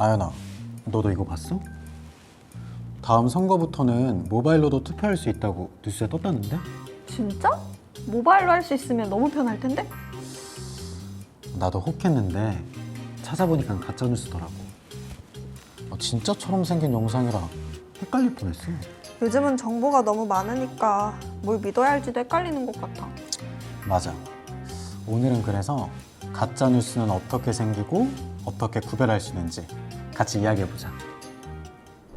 아연아, 너도 이거 봤어? 다음 선거부터는 모바일로도 투표할 수 있다고 뉴스에 떴다는데? 진짜? 모바일로 할 수 있으면 너무 편할 텐데? 나도 혹했는데 찾아보니까 가짜 뉴스더라고. 아, 진짜처럼 생긴 영상이라 헷갈릴 뻔했어. 요즘은 정보가 너무 많으니까 뭘 믿어야 할지도 헷갈리는 것 같아. 맞아. 오늘은 그래서 가짜 뉴스는 어떻게 생기고 어떻게 구별할 수 있는지 같이 이야기해 보자.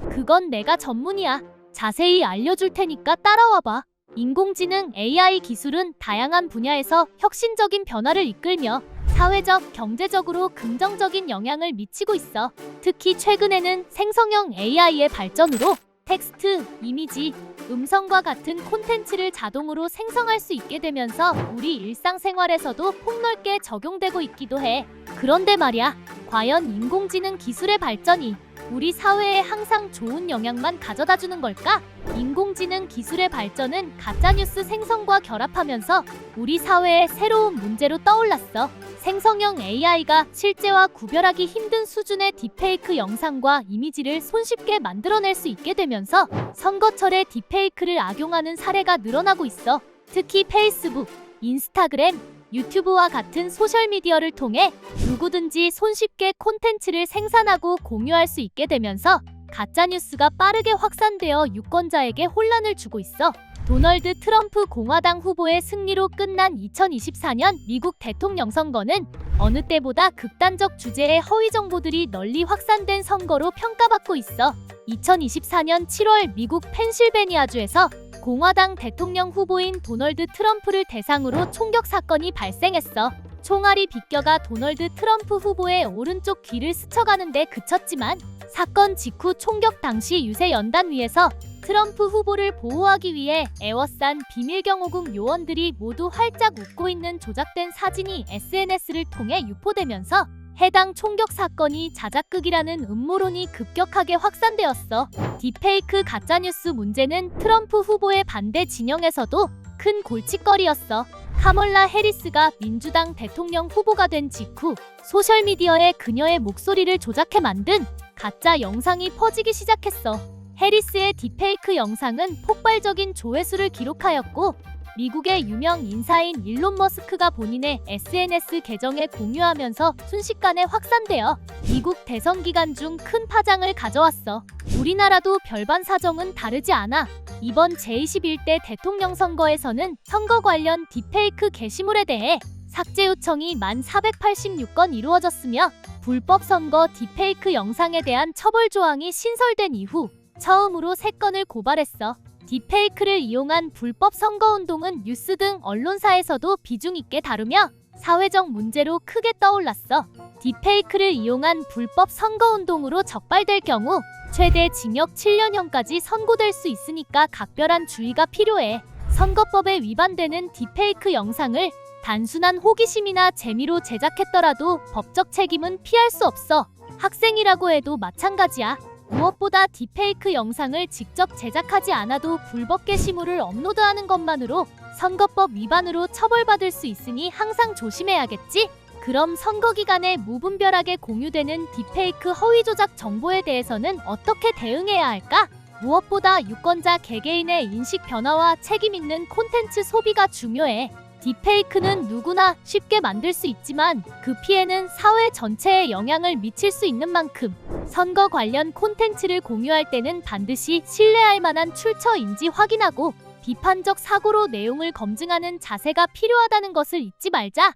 그건 내가 전문이야. 자세히 알려줄 테니까 따라와봐. 인공지능 AI 기술은 다양한 분야에서 혁신적인 변화를 이끌며 사회적, 경제적으로 긍정적인 영향을 미치고 있어. 특히 최근에는 생성형 AI의 발전으로 텍스트, 이미지, 음성과 같은 콘텐츠를 자동으로 생성할 수 있게 되면서 우리 일상생활에서도 폭넓게 적용되고 있기도 해. 그런데 말이야, 과연 인공지능 기술의 발전이 우리 사회에 항상 좋은 영향만 가져다 주는 걸까? 인공지능 기술의 발전은 가짜뉴스 생성과 결합하면서 우리 사회의 새로운 문제로 떠올랐어. 생성형 AI가 실제와 구별하기 힘든 수준의 딥페이크 영상과 이미지를 손쉽게 만들어낼 수 있게 되면서 선거철에 딥페이크를 악용하는 사례가 늘어나고 있어. 특히 페이스북, 인스타그램, 유튜브와 같은 소셜미디어를 통해 누구든지 손쉽게 콘텐츠를 생산하고 공유할 수 있게 되면서 가짜뉴스가 빠르게 확산되어 유권자에게 혼란을 주고 있어. 도널드 트럼프 공화당 후보의 승리로 끝난 2024년 미국 대통령 선거는 어느 때보다 극단적 주제의 허위 정보들이 널리 확산된 선거로 평가받고 있어. 2024년 7월 미국 펜실베니아주에서 공화당 대통령 후보인 도널드 트럼프를 대상으로 총격 사건이 발생했어. 총알이 비껴가 도널드 트럼프 후보의 오른쪽 귀를 스쳐가는데 그쳤지만 사건 직후 총격 당시 유세 연단 위에서 트럼프 후보를 보호하기 위해 애워싼 비밀경호국 요원들이 모두 활짝 웃고 있는 조작된 사진이 SNS를 통해 유포되면서 해당 총격 사건이 자작극이라는 음모론이 급격하게 확산되었어. 딥페이크 가짜뉴스 문제는 트럼프 후보의 반대 진영에서도 큰 골칫거리였어. 카멀라 해리스가 민주당 대통령 후보가 된 직후 소셜미디어에 그녀의 목소리를 조작해 만든 가짜 영상이 퍼지기 시작했어. 해리스의 딥페이크 영상은 폭발적인 조회수를 기록하였고 미국의 유명 인사인 일론 머스크가 본인의 SNS 계정에 공유하면서 순식간에 확산되어 미국 대선 기간 중 큰 파장을 가져왔어. 우리나라도 별반 사정은 다르지 않아. 이번 제21대 대통령 선거에서는 선거 관련 딥페이크 게시물에 대해 삭제 요청이 1,486건 이루어졌으며 불법 선거 딥페이크 영상에 대한 처벌 조항이 신설된 이후 처음으로 3건을 고발했어. 딥페이크를 이용한 불법 선거운동은 뉴스 등 언론사에서도 비중 있게 다루며 사회적 문제로 크게 떠올랐어. 딥페이크를 이용한 불법 선거운동으로 적발될 경우 최대 징역 7년형까지 선고될 수 있으니까 각별한 주의가 필요해. 선거법에 위반되는 딥페이크 영상을 단순한 호기심이나 재미로 제작했더라도 법적 책임은 피할 수 없어. 학생이라고 해도 마찬가지야. 무엇보다 딥페이크 영상을 직접 제작하지 않아도 불법 게시물을 업로드하는 것만으로 선거법 위반으로 처벌받을 수 있으니 항상 조심해야겠지? 그럼 선거 기간에 무분별하게 공유되는 딥페이크 허위 조작 정보에 대해서는 어떻게 대응해야 할까? 무엇보다 유권자 개개인의 인식 변화와 책임 있는 콘텐츠 소비가 중요해. 딥페이크는 누구나 쉽게 만들 수 있지만 그 피해는 사회 전체에 영향을 미칠 수 있는 만큼 선거 관련 콘텐츠를 공유할 때는 반드시 신뢰할 만한 출처인지 확인하고 비판적 사고로 내용을 검증하는 자세가 필요하다는 것을 잊지 말자.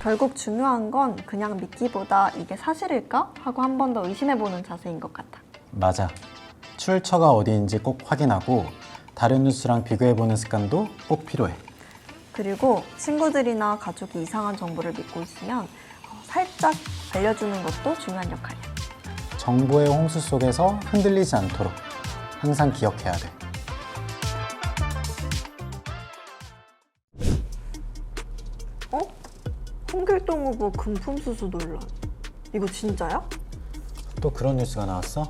결국 중요한 건 그냥 믿기보다 이게 사실일까? 하고 한 번 더 의심해보는 자세인 것 같아. 맞아. 출처가 어디인지 꼭 확인하고 다른 뉴스랑 비교해보는 습관도 꼭 필요해. 그리고 친구들이나 가족이 이상한 정보를 믿고 있으면 어, 살짝 알려주는 것도 중요한 역할이야. 정보의 홍수 속에서 흔들리지 않도록 항상 기억해야 돼. 어? 홍길동 후보 금품 수수 논란. 이거 진짜야? 또 그런 뉴스가 나왔어?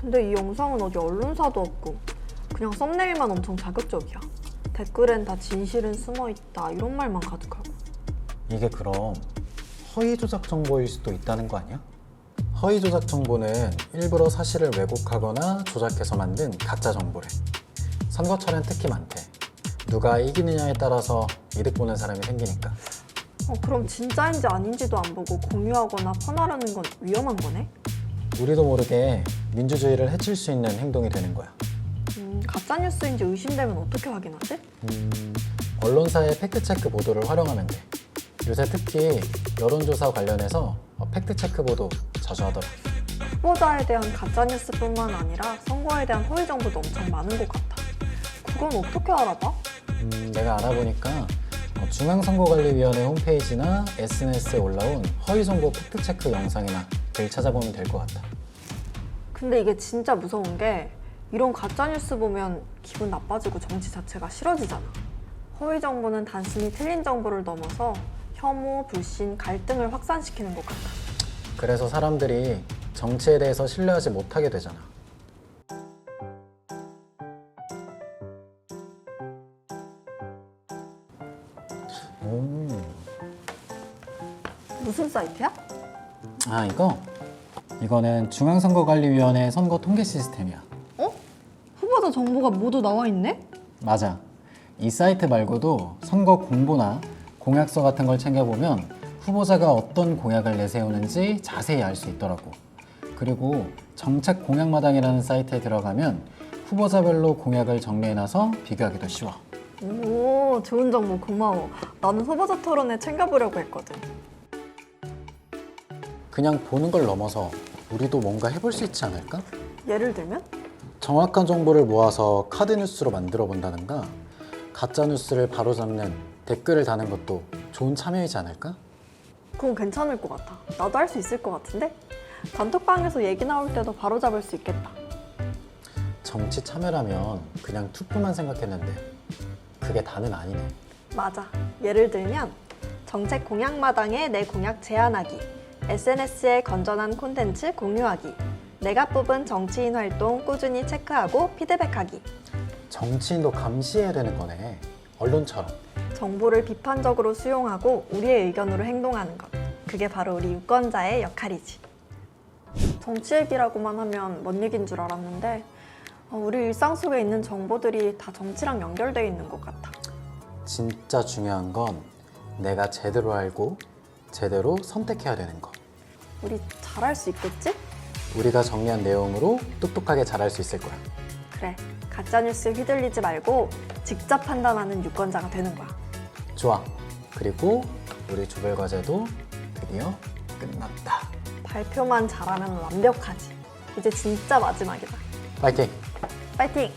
근데 이 영상은 어디 언론사도 없고 그냥 썸네일만 엄청 자극적이야. 댓글엔 다 진실은 숨어 있다 이런 말만 가득하고. 이게 그럼 허위 조작 정보일 수도 있다는 거 아니야? 허위 조작 정보는 일부러 사실을 왜곡하거나 조작해서 만든 가짜 정보래. 선거철엔 특히 많대. 누가 이기느냐에 따라서 이득 보는 사람이 생기니까. 어, 그럼 진짜인지 아닌지도 안 보고 공유하거나 퍼나르는 건 위험한 거네? 우리도 모르게 민주주의를 해칠 수 있는 행동이 되는 거야. 음, 가짜 뉴스인지 의심되면 어떻게 확인하지? 음, 언론사의 팩트체크 보도를 활용하면 돼. 요새 특히 여론조사 관련해서 어, 팩트체크 보도 자주 하더라. 후보자에 대한 가짜뉴스뿐만 아니라 선거에 대한 허위 정보도 엄청 많은 것 같아. 그건 어떻게 알아봐? 음, 내가 알아보니까 어, 중앙선거관리위원회 홈페이지나 SNS에 올라온 허위정보 팩트체크 영상이나 글 찾아보면 될 것 같다. 근데 이게 진짜 무서운 게 이런 가짜뉴스 보면 기분 나빠지고 정치 자체가 싫어지잖아. 허위 정보는 단순히 틀린 정보를 넘어서 혐오, 불신, 갈등을 확산시키는 것 같아. 그래서 사람들이 정치에 대해서 신뢰하지 못하게 되잖아. 오, 무슨 사이트야? 아 이거? 이거는 중앙선거관리위원회 선거 통계 시스템이야. 어? 후보자 정보가 모두 나와 있네? 맞아. 이 사이트 말고도 선거 공보나 공약서 같은 걸 챙겨보면 후보자가 어떤 공약을 내세우는지 자세히 알 수 있더라고. 그리고 정책 공약마당이라는 사이트에 들어가면 후보자별로 공약을 정리해놔서 비교하기도 쉬워. 오, 좋은 정보 고마워. 나는 후보자 토론회 챙겨보려고 했거든. 그냥 보는 걸 넘어서 우리도 뭔가 해볼 수 있지 않을까? 예를 들면? 정확한 정보를 모아서 카드 뉴스로 만들어 본다든가 가짜 뉴스를 바로잡는 댓글을 다는 것도 좋은 참여이지 않을까? 그건 괜찮을 것 같아. 나도 할 수 있을 것 같은데? 단톡방에서 얘기 나올 때도 바로 잡을 수 있겠다. 정치 참여라면 그냥 투표만 생각했는데 그게 다는 아니네. 맞아. 예를 들면 정책 공약마당에 내 공약 제안하기, SNS에 건전한 콘텐츠 공유하기, 내가 뽑은 정치인 활동 꾸준히 체크하고 피드백하기, 정치인도 감시해야 되는 거네. 언론처럼. 정보를 비판적으로 수용하고 우리의 의견으로 행동하는 것. 그게 바로 우리 유권자의 역할이지. 정치 얘기라고만 하면 뭔 얘기인 줄 알았는데 어, 우리 일상 속에 있는 정보들이 다 정치랑 연결돼 있는 것 같아. 진짜 중요한 건 내가 제대로 알고 제대로 선택해야 되는 거. 우리 잘할 수 있겠지? 우리가 정리한 내용으로 똑똑하게 잘할 수 있을 거야. 그래. 가짜뉴스에 휘둘리지 말고 직접 판단하는 유권자가 되는 거야. 좋아. 그리고 우리 조별 과제도 드디어 끝났다. 발표만 잘하면 완벽하지. 이제 진짜 마지막이다. 파이팅! 파이팅!